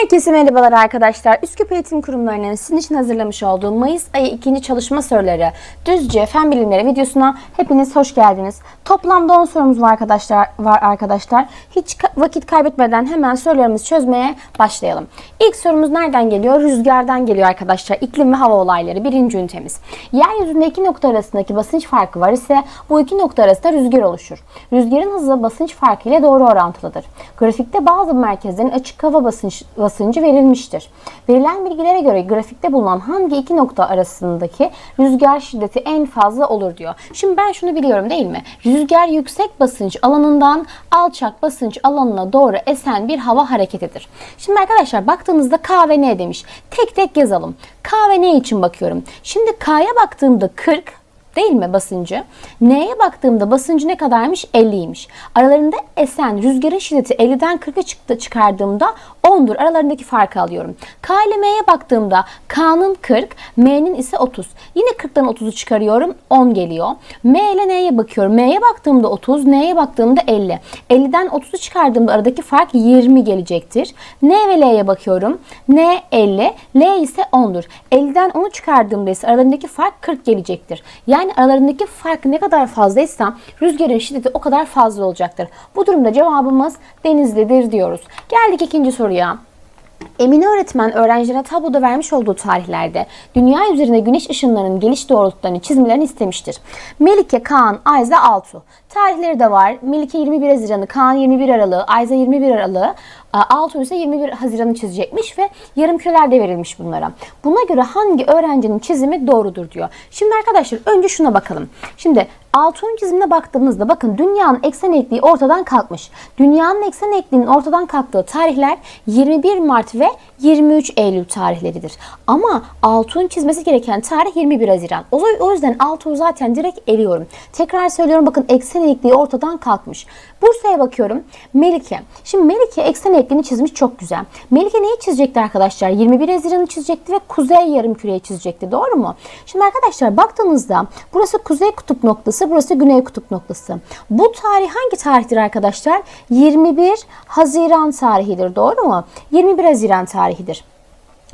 Herkese merhabalar arkadaşlar. Üsküp Eğitim Kurumları'nın sizin için hazırlamış olduğu Mayıs ayı ikinci çalışma soruları Düzce Fen Bilimleri videosuna hepiniz hoş geldiniz. Toplamda 10 sorumuz var arkadaşlar. Var arkadaşlar. Hiç vakit kaybetmeden hemen sorularımızı çözmeye başlayalım. İlk sorumuz nereden geliyor? Rüzgardan geliyor arkadaşlar. İklim ve hava olayları birinci ünitemiz. Yeryüzünde iki nokta arasındaki basınç farkı var ise bu iki nokta arasında rüzgar oluşur. Rüzgarın hızı basınç farkı ile doğru orantılıdır. Grafikte bazı merkezlerin açık hava basınç, basıncı verilmiştir. Verilen bilgilere göre grafikte bulunan hangi iki nokta arasındaki rüzgar şiddeti en fazla olur diyor. Şimdi ben şunu biliyorum değil mi? Rüzgar yüksek basınç alanından alçak basınç alanına doğru esen bir hava hareketidir. Şimdi arkadaşlar baktığınızda K ve N demiş. Tek tek yazalım. K ve N için bakıyorum. Şimdi K'ya baktığımda 40 değil mi basıncı? N'ye baktığımda basıncı ne kadarmış? 50'ymiş. Aralarında esen rüzgarın şiddeti 50'den 40'a çıktı çıkardığımda 10'dur. Aralarındaki farkı alıyorum. K ile M'ye baktığımda K'nın 40, M'nin ise 30. Yine 40'tan 30'u çıkarıyorum. 10 geliyor. M ile N'ye bakıyorum. M'ye baktığımda 30, N'ye baktığımda 50. 50'den 30'u çıkardığımda aradaki fark 20 gelecektir. N ve L'ye bakıyorum. N 50, L ise 10'dur. 50'den 10'u çıkardığımda ise aralarındaki fark 40 gelecektir. Yani aralarındaki fark ne kadar fazlaysa rüzgarın şiddeti o kadar fazla olacaktır. Bu durumda cevabımız Denizli'dir diyoruz. Geldik ikinci soruya. Emine öğretmen öğrencilere tabloda vermiş olduğu tarihlerde dünya üzerinde güneş ışınlarının geliş doğrultularını çizmelerini istemiştir. Melike, Kaan, Ayza, Altu. Tarihleri de var. Melike 21 Haziran'ı, Kaan 21 Aralığı, Ayza 21 Aralığı, Altu ise 21 Haziran'ı çizecekmiş ve yarım küreler de verilmiş bunlara. Buna göre hangi öğrencinin çizimi doğrudur diyor. Şimdi arkadaşlar önce şuna bakalım. Şimdi Altuğ'un çizimine baktığımızda bakın dünyanın eksen eğikliği ortadan kalkmış. Dünyanın eksen eğikliğinin ortadan kalktığı tarihler 21 Mart ve 23 Eylül tarihleridir. Ama Altuğ'un çizmesi gereken tarih 21 Haziran. O yüzden Altuğ'u zaten direkt eliyorum. Tekrar söylüyorum bakın eksen eğikliği ortadan kalkmış. Bursa'ya bakıyorum. Melike. Şimdi Melike eksen eğikliğini çizmiş çok güzel. Melike neyi çizecekti arkadaşlar? 21 Haziran'ı çizecekti ve kuzey yarımküreyi çizecekti. Doğru mu? Şimdi arkadaşlar baktığınızda burası kuzey kutup noktası, burası güney kutup noktası. Bu tarih hangi tarihtir arkadaşlar? 21 Haziran tarihidir. Doğru mu? 21 Haziran tarihidir.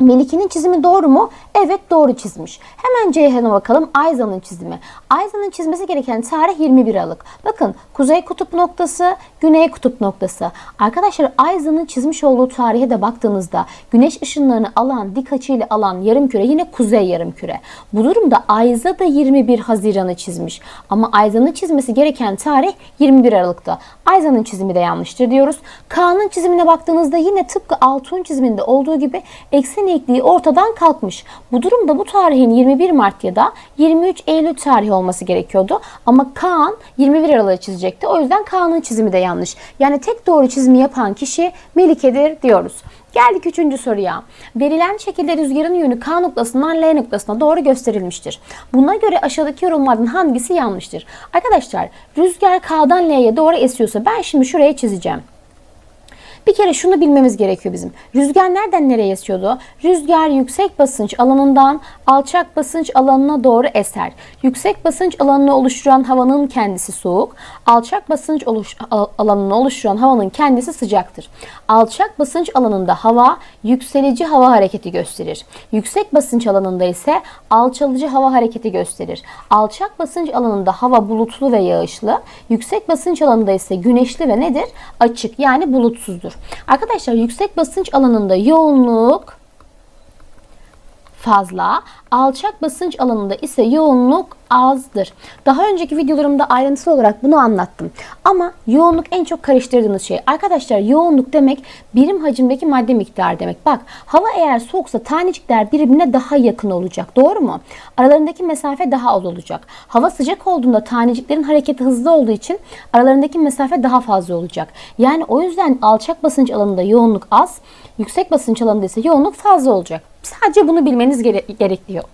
Melike'nin çizimi doğru mu? Evet doğru çizmiş. Hemen Ceyhan'a bakalım. Ayza'nın çizimi. Ayza'nın çizmesi gereken tarih 21 Aralık. Bakın kuzey kutup noktası, güney kutup noktası. Arkadaşlar Ayza'nın çizmiş olduğu tarihe de baktığınızda güneş ışınlarını alan, dik açıyla alan yarım küre yine kuzey yarım küre. Bu durumda Ayza da 21 Haziran'ı çizmiş. Ama Ayza'nın çizmesi gereken tarih 21 Aralık'ta. Ayza'nın çizimi de yanlıştır diyoruz. Kaan'ın çizimine baktığınızda yine tıpkı Altuğ'un çiziminde olduğu gibi eksen eğikliği ortadan kalkmış. Bu durumda bu tarihin 21 Mart ya da 23 Eylül tarihi olması gerekiyordu. Ama Kaan 21 Aralık'ı çizecekti. O yüzden Kaan'ın çizimi de yanlış. Yani tek doğru çizimi yapan kişi Melike'dir diyoruz. Geldik üçüncü soruya. Verilen şekilde rüzgarın yönü K noktasından L noktasına doğru gösterilmiştir. Buna göre aşağıdaki yorumlardan hangisi yanlıştır? Arkadaşlar rüzgar K'dan L'ye doğru esiyorsa ben şimdi şuraya çizeceğim. Bir kere şunu bilmemiz gerekiyor bizim. Rüzgar nereden nereye esiyordu? Rüzgar yüksek basınç alanından alçak basınç alanına doğru eser. Yüksek basınç alanını oluşturan havanın kendisi soğuk. Alçak basınç oluş, alanını oluşturan havanın kendisi sıcaktır. Alçak basınç alanında hava yükselici hava hareketi gösterir. Yüksek basınç alanında ise alçalıcı hava hareketi gösterir. Alçak basınç alanında hava bulutlu ve yağışlı. Yüksek basınç alanında ise güneşli ve nedir? Açık yani bulutsuzdur. Arkadaşlar yüksek basınç alanında yoğunluk fazla, alçak basınç alanında ise yoğunluk azdır. Daha önceki videolarımda ayrıntılı olarak bunu anlattım. Ama yoğunluk en çok karıştırdığınız şey. Arkadaşlar yoğunluk demek birim hacimdeki madde miktarı demek. Bak hava eğer soğuksa tanecikler birbirine daha yakın olacak. Doğru mu? Aralarındaki mesafe daha az olacak. Hava sıcak olduğunda taneciklerin hareketi hızlı olduğu için aralarındaki mesafe daha fazla olacak. Yani o yüzden alçak basınç alanında yoğunluk az, yüksek basınç alanında ise yoğunluk fazla olacak. Sadece bunu bilmeniz gere- gerekiyor.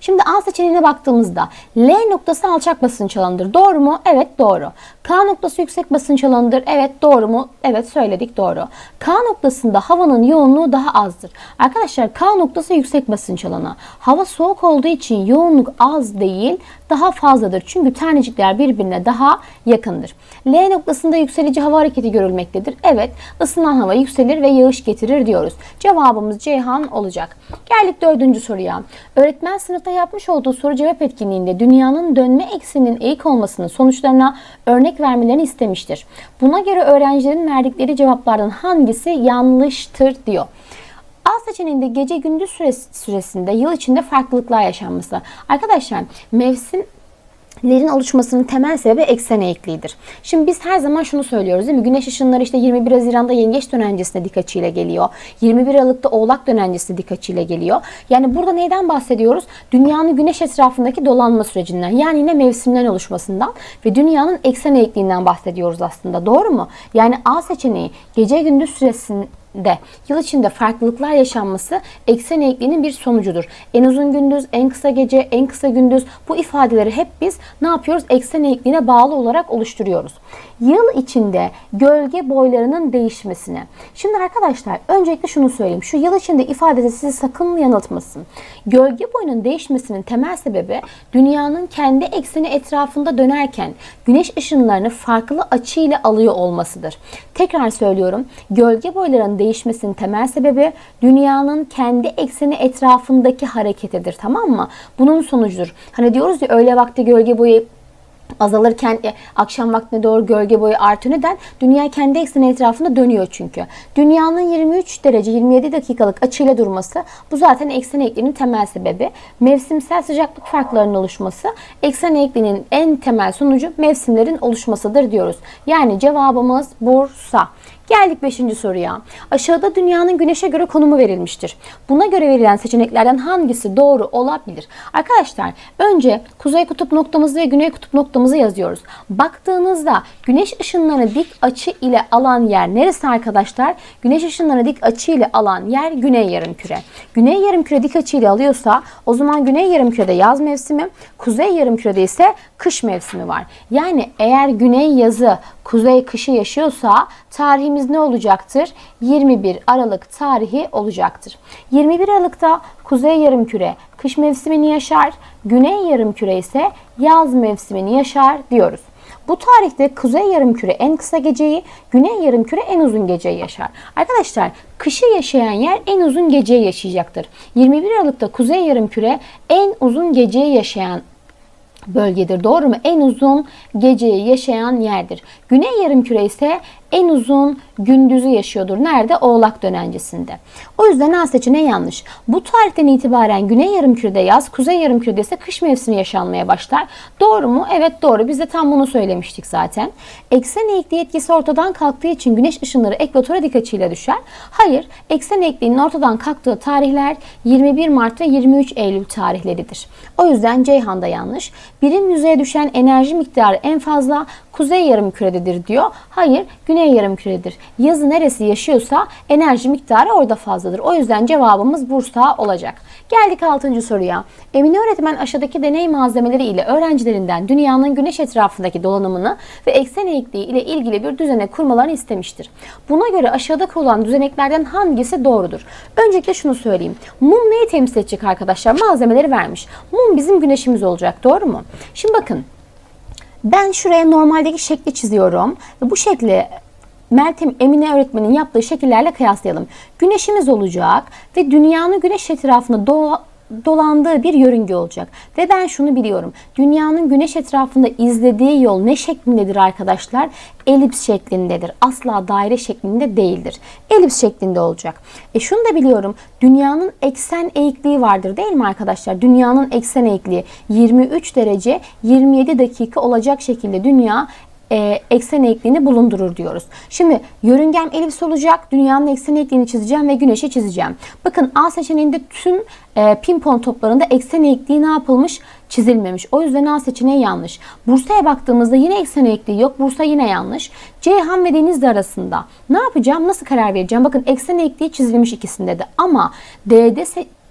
Şimdi A seçeneğine baktığımızda L noktası alçak basınç alanıdır. Doğru mu? Evet doğru. K noktası yüksek basınç alanıdır. Evet doğru mu? Evet söyledik doğru. K noktasında havanın yoğunluğu daha azdır. Arkadaşlar K noktası yüksek basınç alanı. Hava soğuk olduğu için yoğunluk az değil daha fazladır. Çünkü tanecikler birbirine daha yakındır. L noktasında yükselici hava hareketi görülmektedir. Evet ısınan hava yükselir ve yağış getirir diyoruz. Cevabımız Ceyhan olacak. Geldik dördüncü soruya. Öğretmen sınıfta yapmış olduğu soru cevap etkinliğinde dünyanın dönme ekseninin eğik olmasının sonuçlarına örnek vermelerini istemiştir. Buna göre öğrencilerin verdikleri cevaplardan hangisi yanlıştır diyor. A seçeneğinde gece gündüz süresi, süresinde yıl içinde farklılıklar yaşanması. Arkadaşlar mevsim lerin oluşmasının temel sebebi eksen eğikliğidir. Şimdi biz her zaman şunu söylüyoruz değil mi? Güneş ışınları işte 21 Haziran'da yengeç dönencesine dik açıyla geliyor. 21 Aralık'ta oğlak dönencesi dik açıyla geliyor. Yani burada neyden bahsediyoruz? Dünyanın güneş etrafındaki dolanma sürecinden. Yani yine mevsimlerin oluşmasından ve dünyanın eksen eğikliğinden bahsediyoruz aslında. Doğru mu? Yani A seçeneği gece gündüz süresinin de yıl içinde farklılıklar yaşanması eksen eğikliğinin bir sonucudur. En uzun gündüz, en kısa gece, en kısa gündüz bu ifadeleri hep biz ne yapıyoruz? Eksen eğikliğine bağlı olarak oluşturuyoruz. Yıl içinde gölge boylarının değişmesine. Şimdi arkadaşlar öncelikle şunu söyleyeyim. Şu yıl içinde ifadesi sizi sakın yanıltmasın. Gölge boyunun değişmesinin temel sebebi dünyanın kendi ekseni etrafında dönerken güneş ışınlarını farklı açıyla alıyor olmasıdır. Tekrar söylüyorum. Gölge boylarının değişmesinin temel sebebi dünyanın kendi ekseni etrafındaki hareketidir tamam mı? Bunun sonucudur. Hani diyoruz ya öğle vakti gölge boyu azalırken e, akşam vaktine doğru gölge boyu artıyor. Neden? Dünya kendi ekseni etrafında dönüyor çünkü. Dünyanın 23 derece 27 dakikalık açıyla durması bu zaten eksen eğikliğinin temel sebebi. Mevsimsel sıcaklık farklarının oluşması eksen eğikliğinin en temel sonucu mevsimlerin oluşmasıdır diyoruz. Yani cevabımız Bursa. Geldik 5. soruya. Aşağıda dünyanın güneşe göre konumu verilmiştir. Buna göre verilen seçeneklerden hangisi doğru olabilir? Arkadaşlar önce kuzey kutup noktamızı ve güney kutup noktamızı yazıyoruz. Baktığınızda güneş ışınlarını dik açı ile alan yer neresi arkadaşlar? Güneş ışınlarını dik açı ile alan yer güney yarımküre. Güney yarımküre dik açı ile alıyorsa o zaman güney yarımkürede yaz mevsimi, kuzey yarımkürede ise kış mevsimi var. Yani eğer güney yazı, kuzey kışı yaşıyorsa tarihimiz ne olacaktır? 21 Aralık tarihi olacaktır. 21 Aralık'ta kuzey yarımküre kış mevsimini yaşar, güney yarımküre ise yaz mevsimini yaşar diyoruz. Bu tarihte kuzey yarımküre en kısa geceyi, güney yarımküre en uzun geceyi yaşar. Arkadaşlar kışı yaşayan yer en uzun geceyi yaşayacaktır. 21 Aralık'ta kuzey yarımküre en uzun geceyi yaşayan bölgedir. Doğru mu? En uzun geceyi yaşayan yerdir. Güney yarımküre ise en uzun gündüzü yaşıyordur. Nerede? Oğlak dönencesinde. O yüzden A seçeneği yanlış. Bu tarihten itibaren güney yarımkürede yaz, kuzey yarımkürede ise kış mevsimi yaşanmaya başlar. Doğru mu? Evet doğru. Biz de tam bunu söylemiştik zaten. Eksen eğikliği etkisi ortadan kalktığı için güneş ışınları ekvatora dik açıyla düşer. Hayır. Eksen eğikliğinin ortadan kalktığı tarihler 21 Mart ve 23 Eylül tarihleridir. O yüzden Ceyhan'da yanlış. Birim yüzeye düşen enerji miktarı en fazla kuzey yarımkürededir diyor. Hayır, güney yarımküredir. Yazı neresi yaşıyorsa enerji miktarı orada fazladır. O yüzden cevabımız Bursa olacak. Geldik 6. soruya. Emine öğretmen aşağıdaki deney malzemeleri ile öğrencilerinden dünyanın güneş etrafındaki dolanımını ve eksen eğikliği ile ilgili bir düzenek kurmalarını istemiştir. Buna göre aşağıda kurulan düzeneklerden hangisi doğrudur? Öncelikle şunu söyleyeyim. Mum neyi temsil edecek arkadaşlar? Malzemeleri vermiş. Mum bizim güneşimiz olacak. Doğru mu? Şimdi bakın. Ben şuraya normaldeki şekli çiziyorum. Ve bu şekli Meltem Emine öğretmenin yaptığı şekillerle kıyaslayalım. Güneşimiz olacak ve dünyanın güneş etrafında do dolandığı bir yörünge olacak. Ve ben şunu biliyorum. Dünyanın güneş etrafında izlediği yol ne şeklindedir arkadaşlar? Elips şeklindedir. Asla daire şeklinde değildir. Elips şeklinde olacak. E şunu da biliyorum. Dünyanın eksen eğikliği vardır değil mi arkadaşlar? Dünyanın eksen eğikliği 23 derece 27 dakika olacak şekilde dünya e, eksen eğikliğini bulundurur diyoruz. Şimdi yörüngem elips olacak. Dünyanın eksen eğikliğini çizeceğim ve güneşi çizeceğim. Bakın A seçeneğinde tüm e, pimpon toplarında eksen eğikliği ne yapılmış? Çizilmemiş. O yüzden A seçeneği yanlış. Bursa'ya baktığımızda yine eksen eğikliği yok. Bursa yine yanlış. Ceyhan ve Denizli arasında ne yapacağım? Nasıl karar vereceğim? Bakın eksen eğikliği çizilmiş ikisinde de. Ama D'de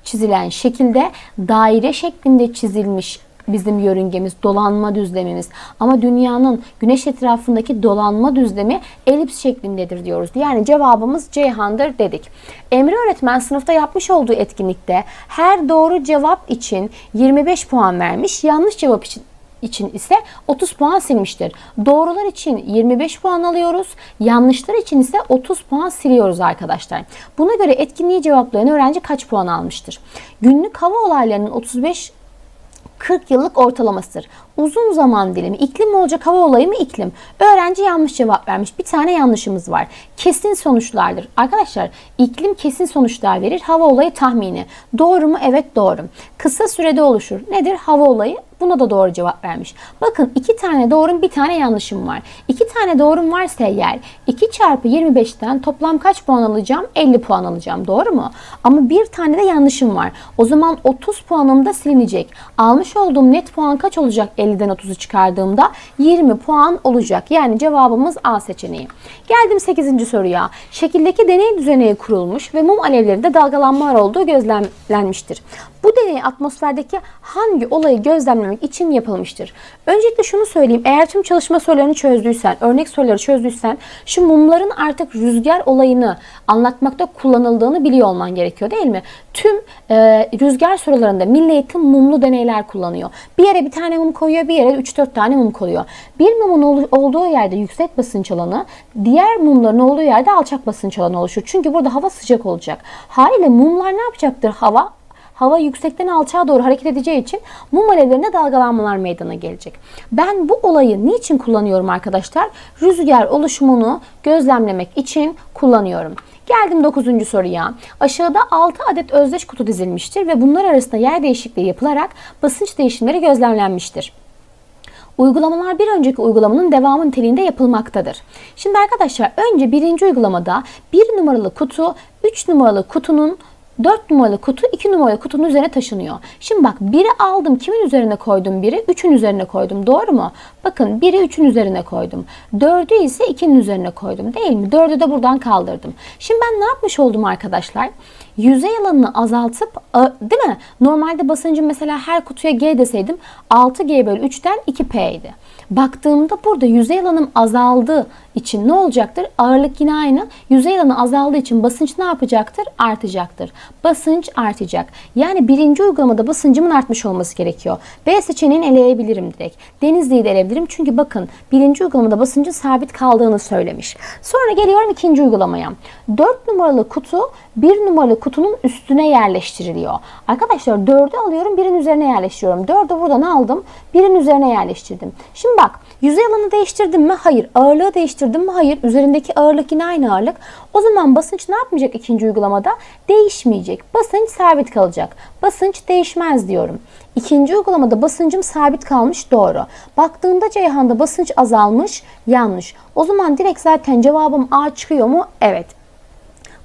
çizilen şekilde daire şeklinde çizilmiş bizim yörüngemiz, dolanma düzlemimiz. Ama dünyanın güneş etrafındaki dolanma düzlemi elips şeklindedir diyoruz. Yani cevabımız Ceyhan'dır dedik. Emre öğretmen sınıfta yapmış olduğu etkinlikte her doğru cevap için 25 puan vermiş, yanlış cevap için için ise 30 puan silmiştir. Doğrular için 25 puan alıyoruz. Yanlışlar için ise 30 puan siliyoruz arkadaşlar. Buna göre etkinliği cevaplayan öğrenci kaç puan almıştır? Günlük hava olaylarının 35 40 yıllık ortalamasıdır. Uzun zaman dilimi. İklim mi olacak hava olayı mı iklim? Öğrenci yanlış cevap vermiş. Bir tane yanlışımız var. Kesin sonuçlardır. Arkadaşlar iklim kesin sonuçlar verir. Hava olayı tahmini. Doğru mu? Evet doğru. Kısa sürede oluşur. Nedir? Hava olayı Buna da doğru cevap vermiş. Bakın iki tane doğrum bir tane yanlışım var. İki tane doğrum varsa eğer 2 çarpı 25'ten toplam kaç puan alacağım? 50 puan alacağım. Doğru mu? Ama bir tane de yanlışım var. O zaman 30 puanım da silinecek. Almış olduğum net puan kaç olacak 50'den 30'u çıkardığımda? 20 puan olacak. Yani cevabımız A seçeneği. Geldim 8. soruya. Şekildeki deney düzeneği kurulmuş ve mum alevlerinde dalgalanmalar olduğu gözlemlenmiştir. Bu deney atmosferdeki hangi olayı gözlemlemek için yapılmıştır? Öncelikle şunu söyleyeyim. Eğer tüm çalışma sorularını çözdüysen, örnek soruları çözdüysen şu mumların artık rüzgar olayını anlatmakta kullanıldığını biliyor olman gerekiyor değil mi? Tüm e, rüzgar sorularında milli eğitim mumlu deneyler kullanıyor. Bir yere bir tane mum koyuyor, bir yere 3-4 tane mum koyuyor. Bir mumun olduğu yerde yüksek basınç alanı, diğer mumların olduğu yerde alçak basınç alanı oluşur. Çünkü burada hava sıcak olacak. Haliyle mumlar ne yapacaktır? Hava hava yüksekten alçağa doğru hareket edeceği için mum alevlerinde dalgalanmalar meydana gelecek. Ben bu olayı niçin kullanıyorum arkadaşlar? Rüzgar oluşumunu gözlemlemek için kullanıyorum. Geldim 9. soruya. Aşağıda 6 adet özdeş kutu dizilmiştir ve bunlar arasında yer değişikliği yapılarak basınç değişimleri gözlemlenmiştir. Uygulamalar bir önceki uygulamanın devamı niteliğinde yapılmaktadır. Şimdi arkadaşlar önce birinci uygulamada bir numaralı kutu 3 numaralı kutunun 4 numaralı kutu 2 numaralı kutunun üzerine taşınıyor. Şimdi bak 1'i aldım. Kimin üzerine koydum 1'i? 3'ün üzerine koydum. Doğru mu? Bakın 1'i 3'ün üzerine koydum. 4'ü ise 2'nin üzerine koydum. Değil mi? 4'ü de buradan kaldırdım. Şimdi ben ne yapmış oldum arkadaşlar? Yüzey alanını azaltıp değil mi? Normalde basıncım mesela her kutuya G deseydim 6G bölü 3'ten 2P'ydi. Baktığımda burada yüzey alanım azaldığı için ne olacaktır? Ağırlık yine aynı. Yüzey alanı azaldığı için basınç ne yapacaktır? Artacaktır. Basınç artacak. Yani birinci uygulamada basıncımın artmış olması gerekiyor. B seçeneğini eleyebilirim direkt. Denizli'yi de eleyebilirim. Çünkü bakın birinci uygulamada basıncın sabit kaldığını söylemiş. Sonra geliyorum ikinci uygulamaya. 4 numaralı kutu 1 numaralı kutunun üstüne yerleştiriliyor. Arkadaşlar 4'ü alıyorum birin üzerine yerleştiriyorum. 4'ü buradan aldım birin üzerine yerleştirdim. Şimdi bak yüzey alanı değiştirdim mi? Hayır. Ağırlığı değiştirdim mi? Hayır. Üzerindeki ağırlık yine aynı ağırlık. O zaman basınç ne yapmayacak ikinci uygulamada? Değişmeyecek. Basınç sabit kalacak. Basınç değişmez diyorum. İkinci uygulamada basıncım sabit kalmış doğru. Baktığımda Ceyhan'da basınç azalmış yanlış. O zaman direkt zaten cevabım A çıkıyor mu? Evet.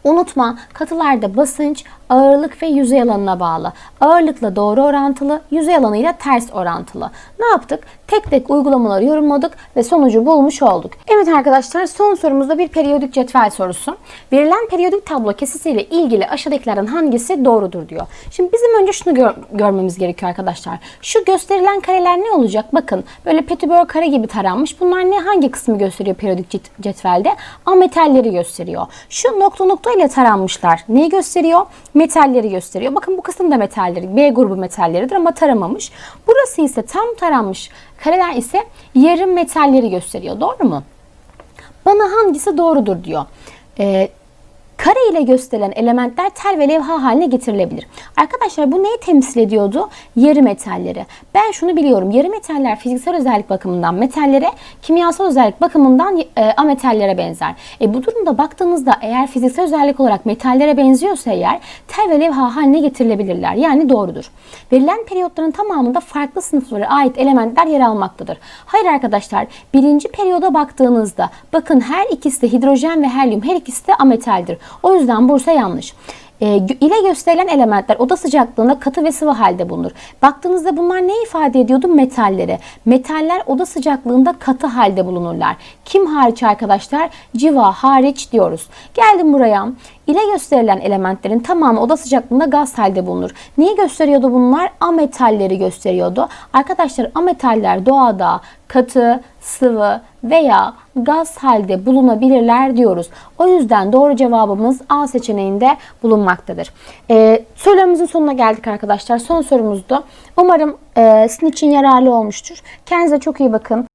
Unutma katılarda basınç ağırlık ve yüzey alanına bağlı. Ağırlıkla doğru orantılı, yüzey alanıyla ters orantılı. Ne yaptık? Tek tek uygulamaları yorumladık ve sonucu bulmuş olduk. Evet arkadaşlar son sorumuzda bir periyodik cetvel sorusu. Verilen periyodik tablo kesisiyle ilgili aşağıdakilerden hangisi doğrudur diyor. Şimdi bizim önce şunu gör görmemiz gerekiyor arkadaşlar. Şu gösterilen kareler ne olacak? Bakın böyle petibör kare gibi taranmış. Bunlar ne hangi kısmı gösteriyor periyodik cet cetvelde? Ametalleri gösteriyor. Şu nokta nokta ile taranmışlar. Neyi gösteriyor? Metalleri gösteriyor. Bakın bu kısım da metalleri. B grubu metalleridir ama taramamış. Burası ise tam taranmış. Kareler ise yarım metalleri gösteriyor. Doğru mu? Bana hangisi doğrudur diyor. Ee, Kare ile gösterilen elementler tel ve levha haline getirilebilir. Arkadaşlar bu neyi temsil ediyordu? Yarı metalleri. Ben şunu biliyorum. Yarı metaller fiziksel özellik bakımından metallere, kimyasal özellik bakımından e, ametallere benzer. E, bu durumda baktığımızda eğer fiziksel özellik olarak metallere benziyorsa eğer tel ve levha haline getirilebilirler. Yani doğrudur. Verilen periyotların tamamında farklı sınıflara ait elementler yer almaktadır. Hayır arkadaşlar birinci periyoda baktığınızda bakın her ikisi de hidrojen ve helyum her ikisi de ametaldir. O yüzden Bursa yanlış. E, ile gösterilen elementler oda sıcaklığında katı ve sıvı halde bulunur. Baktığınızda bunlar ne ifade ediyordu? Metalleri. Metaller oda sıcaklığında katı halde bulunurlar. Kim hariç arkadaşlar? Civa hariç diyoruz. Geldim buraya. İle gösterilen elementlerin tamamı oda sıcaklığında gaz halde bulunur. Niye gösteriyordu bunlar? Ametalleri gösteriyordu. Arkadaşlar ametaller doğada katı, sıvı veya gaz halde bulunabilirler diyoruz. O yüzden doğru cevabımız A seçeneğinde bulunmaktadır. Ee, sorularımızın sonuna geldik arkadaşlar. Son sorumuzdu. Umarım e, sizin için yararlı olmuştur. Kendinize çok iyi bakın.